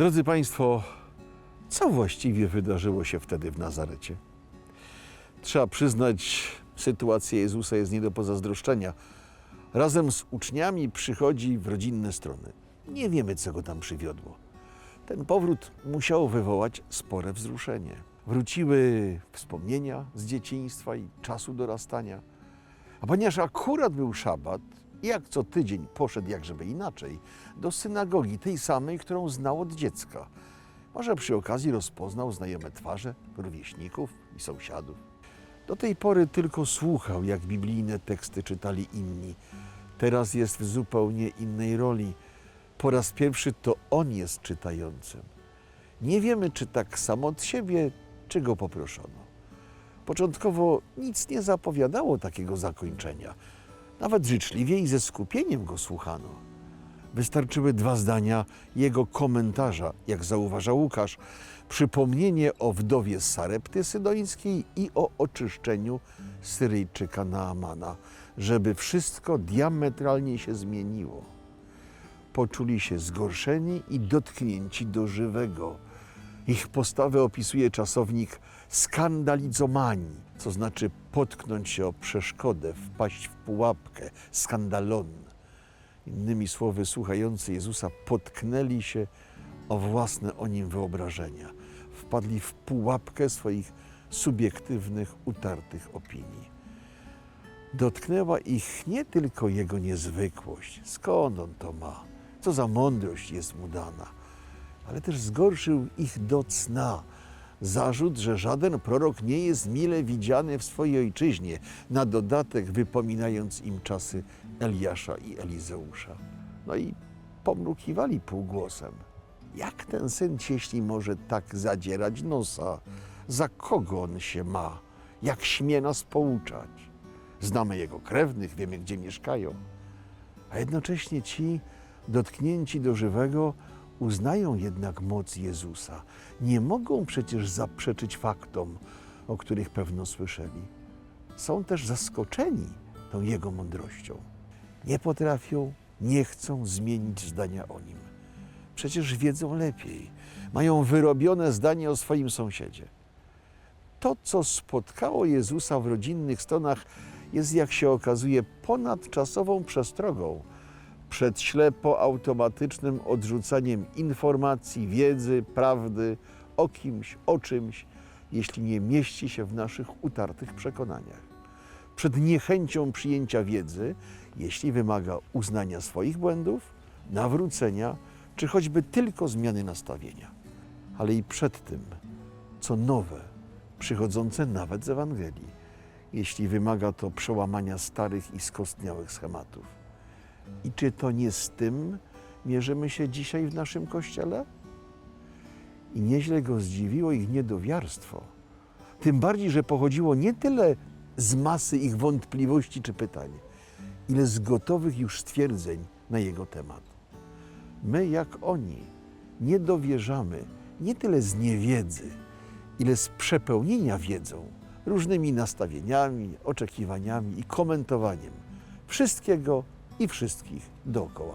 Drodzy Państwo, co właściwie wydarzyło się wtedy w Nazarecie? Trzeba przyznać, sytuacja Jezusa jest nie do pozazdroszczenia. Razem z uczniami przychodzi w rodzinne strony. Nie wiemy, co go tam przywiodło. Ten powrót musiał wywołać spore wzruszenie. Wróciły wspomnienia z dzieciństwa i czasu dorastania. A ponieważ akurat był szabat, jak co tydzień poszedł, jak żeby inaczej, do synagogi, tej samej, którą znał od dziecka. Może przy okazji rozpoznał znajome twarze rówieśników i sąsiadów. Do tej pory tylko słuchał, jak biblijne teksty czytali inni. Teraz jest w zupełnie innej roli. Po raz pierwszy to on jest czytającym. Nie wiemy, czy tak samo od siebie, czy go poproszono. Początkowo nic nie zapowiadało takiego zakończenia. Nawet życzliwie i ze skupieniem go słuchano. Wystarczyły dwa zdania jego komentarza, jak zauważa Łukasz, przypomnienie o wdowie Sarepty Sydońskiej i o oczyszczeniu Syryjczyka Naamana, żeby wszystko diametralnie się zmieniło. Poczuli się zgorszeni i dotknięci do żywego. Ich postawę opisuje czasownik skandalizomani, co znaczy potknąć się o przeszkodę, wpaść w pułapkę, skandalon. Innymi słowy, słuchający Jezusa potknęli się o własne o nim wyobrażenia. Wpadli w pułapkę swoich subiektywnych, utartych opinii. Dotknęła ich nie tylko jego niezwykłość, skąd on to ma, co za mądrość jest mu dana, ale też zgorszył ich do cna. Zarzut, że żaden prorok nie jest mile widziany w swojej ojczyźnie, na dodatek wypominając im czasy Eliasza i Elizeusza. No i pomrukiwali półgłosem. Jak ten syn cieśli może tak zadzierać nosa? Za kogo on się ma? Jak śmie nas pouczać? Znamy jego krewnych, wiemy gdzie mieszkają. A jednocześnie ci dotknięci do żywego uznają jednak moc Jezusa. Nie mogą przecież zaprzeczyć faktom, o których pewno słyszeli. Są też zaskoczeni tą Jego mądrością. Nie potrafią, nie chcą zmienić zdania o Nim. Przecież wiedzą lepiej, mają wyrobione zdanie o swoim sąsiedzie. To, co spotkało Jezusa w rodzinnych stonach, jest, jak się okazuje, ponadczasową przestrogą przed ślepo automatycznym odrzucaniem informacji, wiedzy, prawdy o kimś, o czymś, jeśli nie mieści się w naszych utartych przekonaniach. Przed niechęcią przyjęcia wiedzy, jeśli wymaga uznania swoich błędów, nawrócenia, czy choćby tylko zmiany nastawienia. Ale i przed tym, co nowe, przychodzące nawet z Ewangelii, jeśli wymaga to przełamania starych i skostniałych schematów. I czy to nie z tym mierzymy się dzisiaj w naszym kościele? I nieźle go zdziwiło ich niedowiarstwo. Tym bardziej, że pochodziło nie tyle z masy ich wątpliwości czy pytań, ile z gotowych już stwierdzeń na jego temat. My, jak oni, nie dowierzamy nie tyle z niewiedzy, ile z przepełnienia wiedzą, różnymi nastawieniami, oczekiwaniami i komentowaniem wszystkiego i wszystkich dookoła.